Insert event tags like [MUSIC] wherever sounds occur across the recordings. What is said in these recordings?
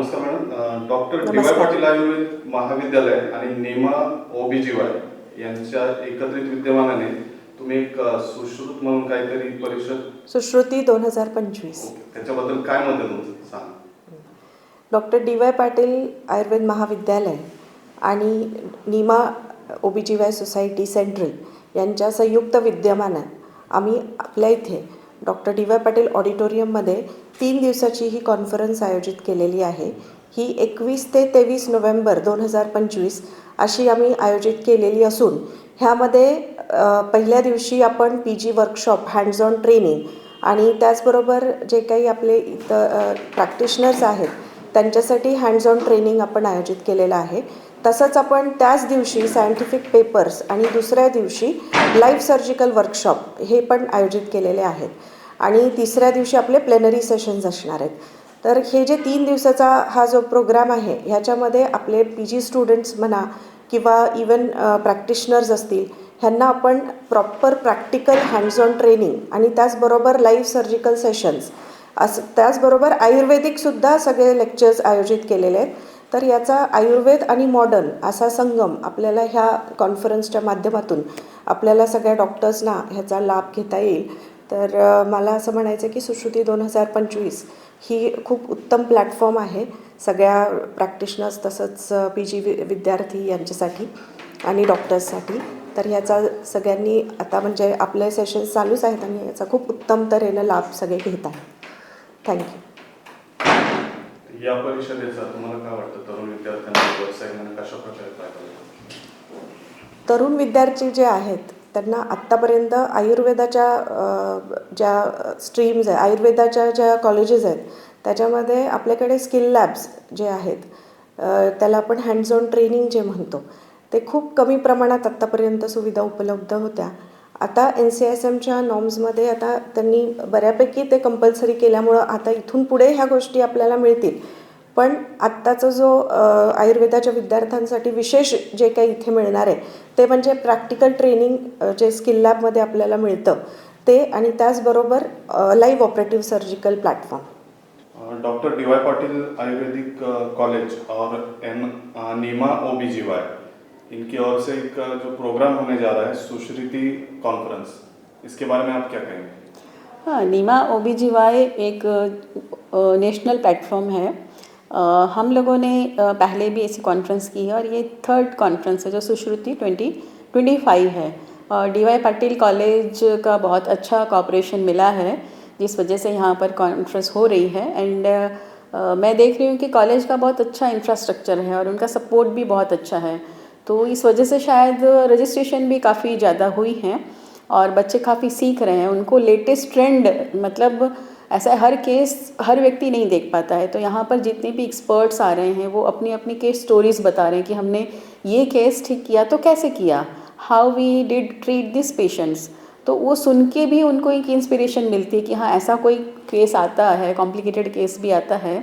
नमस्कार madam doctor D Y. Patil Ayurved Mahavidyalaya आणि नेमा ओबीजीवाय यांच्या एकत्रित विद्यमानाने तुम्ही एक सुश्रुत म्हणून काहीतरी परिषद सुश्रुती दोन हजार पंचवीस. त्याच्याबद्दल काय मत आहे तुमचं सांग doctor D Y Patil Ayurved Mahavidyalaya आणि NIMA O B G Y society central यांच्या संयुक्त विद्यमानं आम्ही आपल्या इथे डॉक्टर डी वाय पाटील ऑडिटोरियममध्ये तीन दिवसाची ही कॉन्फरन्स आयोजित केलेली आहे. ही एकवीस ते तेवीस नोव्हेंबर दोन हजार पंचवीस अशी आम्ही आयोजित केलेली असून ह्यामध्ये पहिल्या दिवशी आपण P G workshop hands on training आणि त्याचबरोबर जे काही आपले इथं प्रॅक्टिशनर्स आहेत त्यांच्यासाठी हँड्स ऑन ट्रेनिंग आपण आयोजित केलेलं आहे. तसंच आपण त्याच दिवशी सायंटिफिक पेपर्स आणि दुसऱ्या दिवशी लाईव्ह सर्जिकल वर्कशॉप हे पण आयोजित केलेले आहेत. आणि तिसऱ्या दिवशी आपले प्लेनरी सेशन्स असणार आहेत. तर हे जे तीन दिवसाचा हा जो प्रोग्राम आहे ह्याच्यामध्ये आपले पी जी स्टुडंट्स म्हणा किंवा इवन प्रॅक्टिशनर्स असतील ह्यांना आपण proper practical hands on training आणि त्याचबरोबर लाईव्ह सर्जिकल सेशन्स असं त्याचबरोबर आयुर्वेदिकसुद्धा सगळे लेक्चर्स आयोजित केलेले आहेत. तर याचा आयुर्वेद आणि मॉडर्न असा संगम आपल्याला ह्या कॉन्फरन्सच्या माध्यमातून आपल्याला सगळ्या डॉक्टर्सना ह्याचा लाभ घेता येईल. तर मला असं म्हणायचं आहे की सुश्रुती दोन हजार पंचवीस ही खूप उत्तम प्लॅटफॉर्म आहे. सगळ्या प्रॅक्टिशनर्स तसंच पी जी वि विद्यार्थी यांच्यासाठी आणि डॉक्टर्ससाठी तर ह्याचा सगळ्यांनी आता म्हणजे आपले सेशन्स चालूच आहेत आणि याचा खूप उत्तम तऱ्हेनं लाभ सगळे घेत आहेत. थँक्यू या परिषदेचा तुम्हाला काय वाटतं? तरुण विद्यार्थ्यांना व्यवसायांना कशा प्रकारे फायदा तरुण विद्यार्थी जे आहेत त्यांना आत्तापर्यंत आयुर्वेदाच्या ज्या स्ट्रीम्स आहे आयुर्वेदाच्या ज्या कॉलेजेस आहेत त्याच्यामध्ये आपल्याकडे स्किल लॅब्स जे आहेत त्याला आपण हँड्स ऑन ट्रेनिंग जे म्हणतो ते खूप कमी प्रमाणात आत्तापर्यंत सुविधा उपलब्ध होत्या. आता एन सी एस एमच्या नॉर्म्समध्ये आता त्यांनी बऱ्यापैकी ते कंपल्सरी केल्यामुळं आता इथून पुढे ह्या गोष्टी आपल्याला मिळतील. पण आत्ताचा जो आयुर्वेदाच्या विद्यार्थ्यांसाठी विशेष जे काही इथे मिळणार आहे ते म्हणजे प्रॅक्टिकल ट्रेनिंग जे स्किल लॅबमध्ये आपल्याला मिळतं ते आणि त्याचबरोबर live operative surgical platform doctor D Y Patil Ayurvedic college और M NIMA O B G Y. इनकी ओर से एक जो प्रोग्राम होने जा रहा है सुश्रुति कॉन्फ्रेंस। इसके बारे में आप क्या कहेंगे? हाँ नीमा ओ बी जी वाई एक नेशनल प्लेटफॉर्म है। अ, हम लोगों ने पहले भी ऐसी कॉन्फ्रेंस की है और ये थर्ड कॉन्फ्रेंस है जो सुश्रुति ट्वेंटी ट्वेंटी फाइव है। डी वाई पाटिल कॉलेज का बहुत अच्छा कॉपरेशन मिला है जिस वजह से यहाँ पर कॉन्फ्रेंस हो रही है। एंड मैं देख रही हूँ कि कॉलेज का बहुत अच्छा इंफ्रास्ट्रक्चर है और उनका सपोर्ट भी बहुत अच्छा है। तो इस वजह से शायद रजिस्ट्रेशन भी काफ़ी ज़्यादा हुई हैं और बच्चे काफ़ी सीख रहे हैं। उनको लेटेस्ट ट्रेंड मतलब ऐसा हर केस हर व्यक्ति नहीं देख पाता है। तो यहाँ पर जितने भी एक्सपर्ट्स आ रहे हैं, वो अपनी अपनी केस स्टोरीज बता रहे हैं कि हमने ये केस ठीक किया तो कैसे KIA? How we did treat this patients तो वो सुन के भी उनको एक इंस्पिरेशन मिलती है कि हाँ ऐसा कोई केस आता है कॉम्प्लिकेटेड केस भी आता है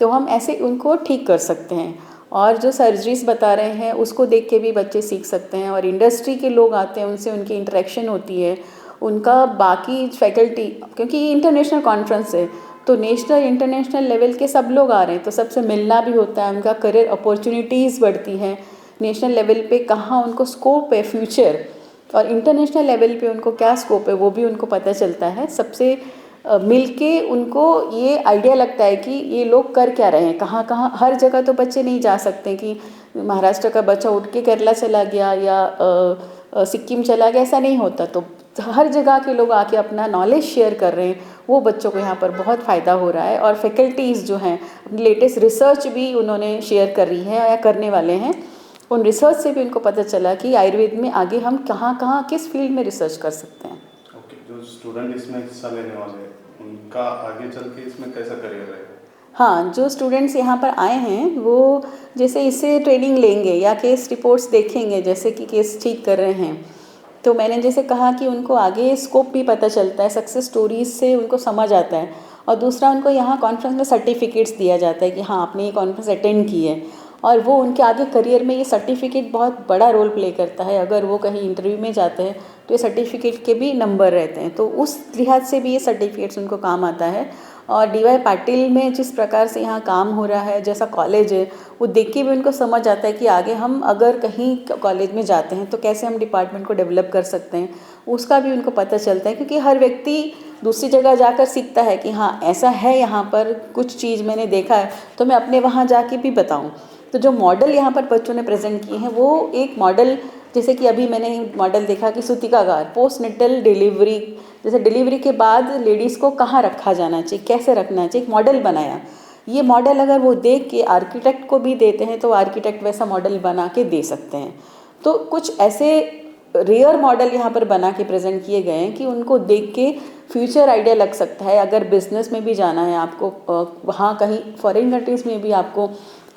तो हम ऐसे उनको ठीक कर सकते हैं। और जो सर्जरीज बता रहे हैं, उसको देख के भी बच्चे सीख सकते हैं और इंडस्ट्री के लोग आते हैं, उनसे उनकी इंटरेक्शन होती है। उनका बाकी फैकल्टी क्योंकि ये इंटरनेशनल कॉन्फ्रेंस है तो नेशनल इंटरनेशनल लेवल के सब लोग आ रहे हैं तो सबसे मिलना भी होता है, उनका करियर अपॉर्चुनिटीज़ बढ़ती हैं। नेशनल लेवल पे कहाँ उनको स्कोप है फ्यूचर और इंटरनेशनल लेवल पे उनको क्या स्कोप है, वो भी उनको पता चलता है। सबसे मिलके उनको ये आइडिया लगता है कि ये लोग कर क्या रहे हैं? कहाँ कहाँ, हर जगह तो बच्चे नहीं जा सकते कि महाराष्ट्र का बच्चा उठ के केरला चला गया या सिक्किम चला गया, ऐसा नहीं होता। तो हर जगह के लोग आके अपना नॉलेज शेयर कर रहे हैं। वो बच्चों को यहाँ पर बहुत फ़ायदा हो रहा है और फैकल्टीज़ जो हैं लेटेस्ट रिसर्च भी उन्होंने शेयर कर रही है या करने वाले हैं। उन रिसर्च से भी उनको पता चला कि आयुर्वेद में आगे हम कहाँ कहाँ, किस फ़ील्ड में रिसर्च कर सकते हैं। स्टूडेंट इसमें हिस्सा लेने वाले उनका आगे चल के इसमें कैसा करियर रहेगा? हाँ जो स्टूडेंट्स यहाँ पर आए हैं, वो जैसे इससे ट्रेनिंग लेंगे या केस रिपोर्ट्स देखेंगे, जैसे कि केस ठीक कर रहे हैं। तो मैंने जैसे कहा कि उनको आगे स्कोप भी पता चलता है सक्सेस स्टोरीज से उनको समझ आता है। और दूसरा, उनको यहाँ कॉन्फ्रेंस में सर्टिफिकेट्स दिया जाता है कि हाँ आपने ये कॉन्फ्रेंस अटेंड की है। और वो उनके आगे करियर में ये सर्टिफिकेट बहुत बड़ा रोल प्ले करता है। अगर वो कहीं इंटरव्यू में जाते हैं तो ये सर्टिफिकेट के भी नंबर रहते हैं। तो उस लिहाज से भी ये सर्टिफिकेट्स उनको काम आता है। और डी वाई पाटिल में जिस प्रकार से यहाँ काम हो रहा है, जैसा कॉलेज है, वो देख के भी उनको समझ आता है कि आगे हम अगर कहीं कॉलेज में जाते हैं तो कैसे हम डिपार्टमेंट को डेवलप कर सकते हैं। उसका भी उनको पता चलता है, क्योंकि हर व्यक्ति दूसरी जगह जाकर सीखता है कि हाँ ऐसा है यहाँ पर, कुछ चीज़ मैंने देखा है तो मैं अपने वहाँ जाके भी बताऊँ। तो जो मॉडल यहाँ पर बच्चों ने प्रेजेंट किए हैं, वो एक मॉडल जैसे कि अभी मैंने मॉडल देखा कि सूतिकागार पोस्ट नेटल डिलीवरी जैसे डिलीवरी के बाद लेडीज़ को कहाँ रखा जाना चाहिए, कैसे रखना चाहिए, एक मॉडल बनाया। ये मॉडल अगर वो देख के आर्किटेक्ट को भी देते हैं तो आर्किटेक्ट वैसा मॉडल बना के दे सकते हैं। तो कुछ ऐसे रेयर मॉडल यहाँ पर बना के प्रेजेंट किए गए हैं कि उनको देख के फ्यूचर आइडिया लग सकता है। अगर बिज़नेस में भी जाना है आपको वहाँ कहीं फॉरेन कंट्रीज़ में भी आपको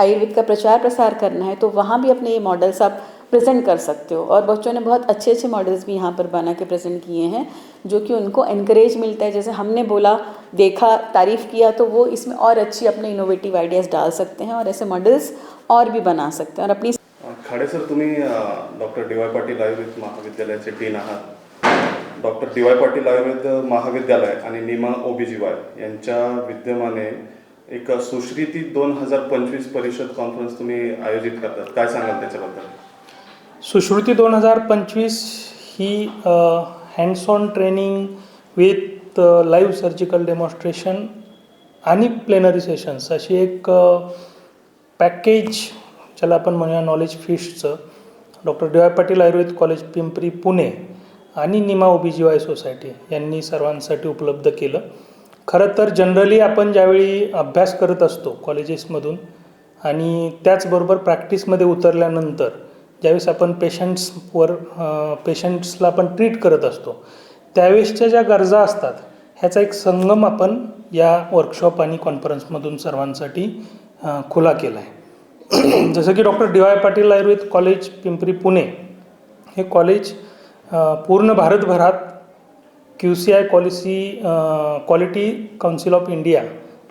आयुर्वेद का प्रचार प्रसार करना है तो वहाँ भी अपने ये मॉडल्स आप प्रेजेंट कर सकते हो। और बच्चों ने बहुत अच्छे अच्छे मॉडल्स भी यहाँ पर बना के प्रेजेंट किए हैं, जो कि उनको इनक्रेज मिलता है। जैसे हमने बोला, देखा, तारीफ़ किया तो वो इसमें और अच्छी अपने इनोवेटिव आइडियाज़ डाल सकते हैं और ऐसे मॉडल्स और भी बना सकते हैं। और अपनी खाडे सर, तुम्ही doctor D Y Patil Ayurved महाविद्यालयाचे डीन आहात। Doctor D Y Patil Ayurved Mahavidyalaya आणि निमा ओ बी जी वाय यांच्या विद्यमाने एक सुश्रीती दोन हजार पंचवीस परिषद कॉन्फरन्स तुम्ही आयोजित करतात. काय सांगाल त्याच्याबद्दल? सुश्रुती दोन हजार पंचवीस ही hands on training with live surgical demonstration आणि प्लेनरी सेशन्स अशी एक पॅकेज ज्याला आपण म्हणूया knowledge फिशचं doctor D Y Patil Ayurved college Pimpri Pune आणि निमा ओबीजीवाय वाय सोसायटी यांनी सर्वांसाठी उपलब्ध केलं. खरं तर जनरली आपण ज्यावेळी अभ्यास करत असतो कॉलेजेसमधून आणि त्याचबरोबर प्रॅक्टिसमध्ये उतरल्यानंतर ज्यावेळेस आपण पेशंट्सवर पेशंट्सला आपण ट्रीट करत असतो त्यावेळेसच्या ज्या गरजा असतात ह्याचा एक संगम आपण या वर्कशॉप आणि कॉन्फरन्समधून सर्वांसाठी खुला केला आहे [CLEARS THROAT] जसं की doctor D Y Patil Ayurved college Pimpri Pune हे कॉलेज पूर्ण भारतभरात Q C I quality quality council of India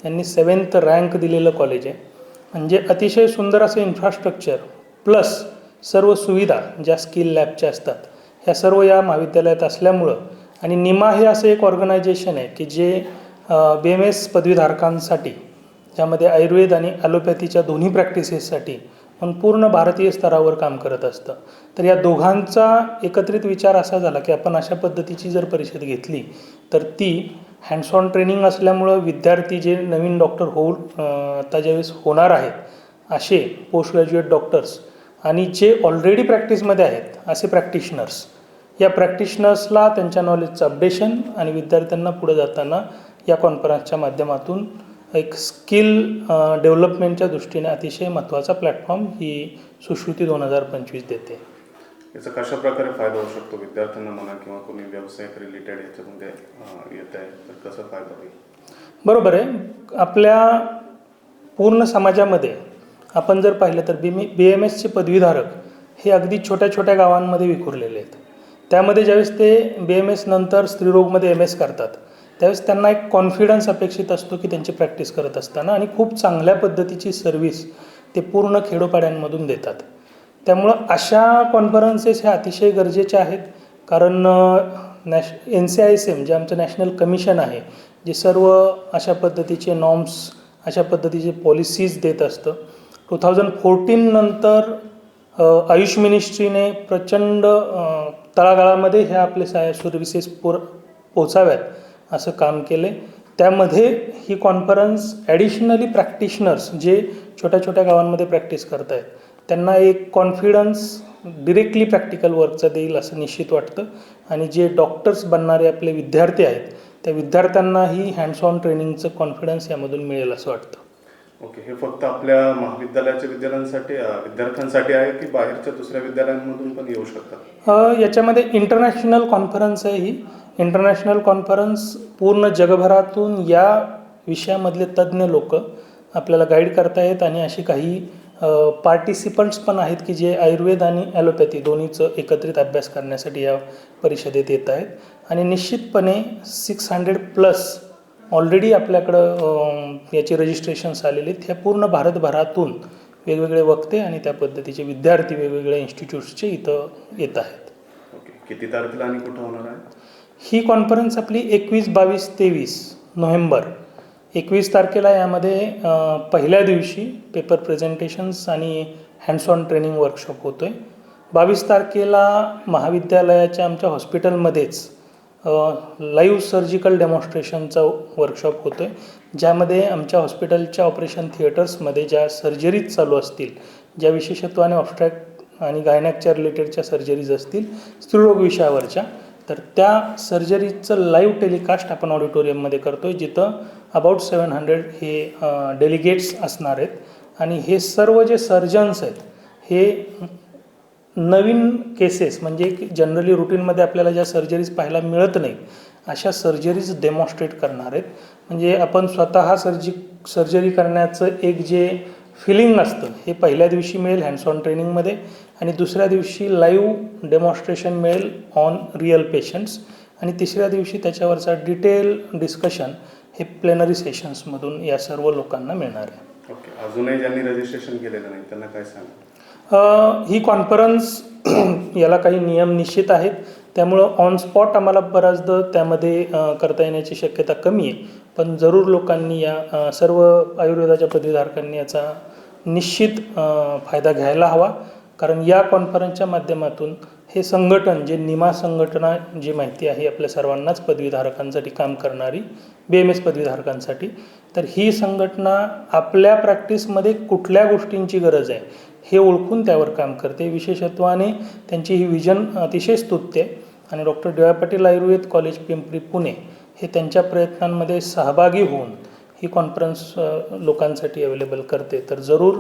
यांनी सेवन्थ रँक दिलेलं कॉलेज आहे. म्हणजे अतिशय सुंदर असं इन्फ्रास्ट्रक्चर प्लस सर्व सुविधा ज्या स्किल लॅबच्या असतात ह्या सर्व या महाविद्यालयात असल्यामुळं आणि निमा हे असं एक ऑर्गनायझेशन आहे की जे बी एम एस पदवीधारकांसाठी ज्यामध्ये आयुर्वेद आणि ॲलोपॅथीच्या दोन्ही प्रॅक्टिसेससाठी पण पूर्ण भारतीय स्तरावर काम करत असतं. तर या दोघांचा एकत्रित विचार असा झाला की आपण अशा पद्धतीची जर परिषद घेतली तर ती हँड्स ऑन ट्रेनिंग असल्यामुळं विद्यार्थी जे नवीन डॉक्टर होऊ आता ज्यावेळेस होणार आहेत असे पोस्ट ग्रॅज्युएट डॉक्टर्स आणि जे ऑलरेडी प्रॅक्टिसमध्ये आहेत असे प्रॅक्टिशनर्स या प्रॅक्टिशनर्सला त्यांच्या नॉलेजचं अपडेशन आणि विद्यार्थ्यांना पुढे जाताना या कॉन्फरन्सच्या माध्यमातून एक स्किल डेव्हलपमेंटच्या दृष्टीने अतिशय महत्त्वाचा प्लॅटफॉर्म ही सुश्रुती दोन हजार पंचवीस देते. याचा कशा प्रकारे फायदा होऊ शकतो विद्यार्थ्यांना म्हणा किंवा कोणी व्यावसायिक रिलेटेड याच्यामध्ये येत आहे तर कसा फायदा होईल? बरोबर आहे. आपल्या पूर्ण समाजामध्ये आपण जर पाहिलं तर बी बी एम एसचे पदवीधारक हे अगदी छोट्या छोट्या गावांमध्ये विखुरलेले आहेत. त्यामध्ये ज्यावेळेस ते बी एम एस नंतर स्त्रीरोगमध्ये एम एस करतात त्यावेळेस त्यांना एक कॉन्फिडन्स अपेक्षित असतो की त्यांची प्रॅक्टिस करत असताना आणि खूप चांगल्या पद्धतीची सर्व्हिस ते पूर्ण खेडोपाड्यांमधून देतात. त्यामुळं अशा कॉन्फरन्सेस ह्या अतिशय गरजेच्या आहेत. कारण Nash N C I S M जे आमचं नॅशनल कमिशन आहे जे सर्व अशा पद्धतीचे नॉर्म्स अशा पद्धतीचे पॉलिसीज देत असतं. टू थाउजंड फोर्टीन नंतर आयुष मिनिस्ट्रीने प्रचंड तळागाळामध्ये ह्या आपले सा सर्व्हिसेस पुर पोचाव्यात. असं काम केले त्यामध्ये ही कॉन्फरन्स ॲडिशनली प्रॅक्टिशनर्स जे छोट्या छोट्या गावांमध्ये प्रॅक्टिस करत आहेत त्यांना एक कॉन्फिडन्स डिरेक्टली प्रॅक्टिकल वर्कचं देईल असं निश्चित वाटतं. आणि जे डॉक्टर्स बनणारे आपले विद्यार्थी आहेत त्या विद्यार्थ्यांनाही हँड्स ऑन ट्रेनिंगचं कॉन्फिडन्स यामधून मिळेल असं वाटतं. ओके हे फक्त आपल्या महाविद्यालयाच्या विद्यार्थ्यांसाठी विद्यार्थ्यांसाठी आहे की बाहेरच्या दुसऱ्या विद्यालयांमधून पण येऊ शकतात? याच्यामध्ये इंटरनॅशनल कॉन्फरन्स आहे ही. इंटरनॅशनल कॉन्फरन्स पूर्ण जगभरातून या विषयामधले तज्ज्ञ लोक आपल्याला गाईड करतायत आणि अशी काही पार्टिसिपंट्स पण आहेत की जे आयुर्वेद आणि ॲलोपॅथी दोन्हीचं एकत्रित अभ्यास करण्यासाठी या परिषदेत येत आहेत आणि निश्चितपणे सिक्स हंड्रेड प्लस ऑलरेडी आपल्याकडं याची रजिस्ट्रेशन्स आलेले आहेत. ह्या पूर्ण भारतभरातून वेगवेगळे वक्ते आणि त्या पद्धतीचे विद्यार्थी वेगवेगळ्या इन्स्टिट्यूट्सचे इथं येत आहेत. ओके. किती तारखेला आणि कुठं होणार आहे? ही कॉन्फरन्स आपली एकवीस बावीस तेवीस नोव्हेंबर. एकवीस तारखेला यामध्ये पहिल्या दिवशी पेपर प्रेझेंटेशन्स आणि हँड्स ऑन ट्रेनिंग वर्कशॉप होतो आहे बावीस तारखेला महाविद्यालयाच्या आमच्या हॉस्पिटलमध्येच लाईव्ह सर्जिकल डेमॉन्स्ट्रेशनचा वर्कशॉप होतो आहे ज्यामध्ये आमच्या हॉस्पिटलच्या ऑपरेशन थिएटर्समध्ये ज्या सर्जरीज चालू असतील ज्या विशेषत्वाने ऑब्स्ट्रॅक्ट आणि गायनॅकच्या रिलेटेडच्या सर्जरीज असतील स्त्रीरोग विषयावरच्या तर त्या सर्जरीचं लाईव्ह टेलिकास्ट आपण ऑडिटोरियममध्ये करतो आहे जिथं अबाउट सेवन हंड्रेड हे डेलिगेट्स असणार आहेत. आणि हे सर्व जे सर्जन्स आहेत हे नवीन केसेस म्हणजे जनरली रुटीनमध्ये आपल्याला ज्या सर्जरीज पाहायला मिळत नाही अशा सर्जरीज डेमॉन्स्ट्रेट करणार आहेत. म्हणजे आपण स्वतः सर्जी सर्जरी करण्याचं एक जे फिलिंग असतं हे पहिल्या दिवशी मिळेल हँड्स ऑन ट्रेनिंगमध्ये आणि दुसऱ्या दिवशी लाईव्ह डेमॉन्स्ट्रेशन मिळेल ऑन रिअल पेशंट्स आणि तिसऱ्या दिवशी त्याच्यावरचा डिटेल डिस्कशन हे प्लेनरी सेशन्समधून या सर्व लोकांना मिळणार आहे. ओके अजूनही ज्यांनी रजिस्ट्रेशन केलेलं नाही त्यांना काय सांगा ही कॉन्फरन्स [CLEARS THROAT] याला काही नियम निश्चित आहेत. त्यामुळं ऑन स्पॉट आम्हाला बऱ्याचदा त्यामध्ये करता येण्याची शक्यता कमी आहे. पण जरूर लोकांनी या सर्व आयुर्वेदाच्या पदवीधारकांनी याचा निश्चित फायदा घ्यायला हवा. कारण या कॉन्फरन्सच्या माध्यमातून हे संघटन जे निमा संघटना जी माहिती आहे आपल्या सर्वांनाच पदवीधारकांसाठी काम करणारी बी एम एस पदवीधारकांसाठी तर ही संघटना आपल्या प्रॅक्टिसमध्ये कुठल्या गोष्टींची गरज आहे हे ओळखून त्यावर काम करते. विशेषत्वाने त्यांची ही विजन अतिशय स्तुत्य आहे आणि doctor D Y Patil Ayurved college Pimpri Pune हे त्यांच्या प्रयत्नांमध्ये सहभागी होऊन ही कॉन्फरन्स लोकांसाठी अवेलेबल करते. तर जरूर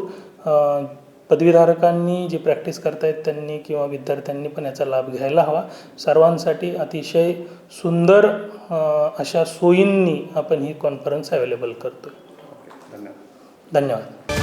पदवीधारकांनी जे प्रॅक्टिस करतायत त्यांनी किंवा विद्यार्थ्यांनी पण याचा लाभ घ्यायला हवा. सर्वांसाठी अतिशय सुंदर अशा सोयींनी आपण ही कॉन्फरन्स अवेलेबल करतो धन्यवाद. धन्यवाद.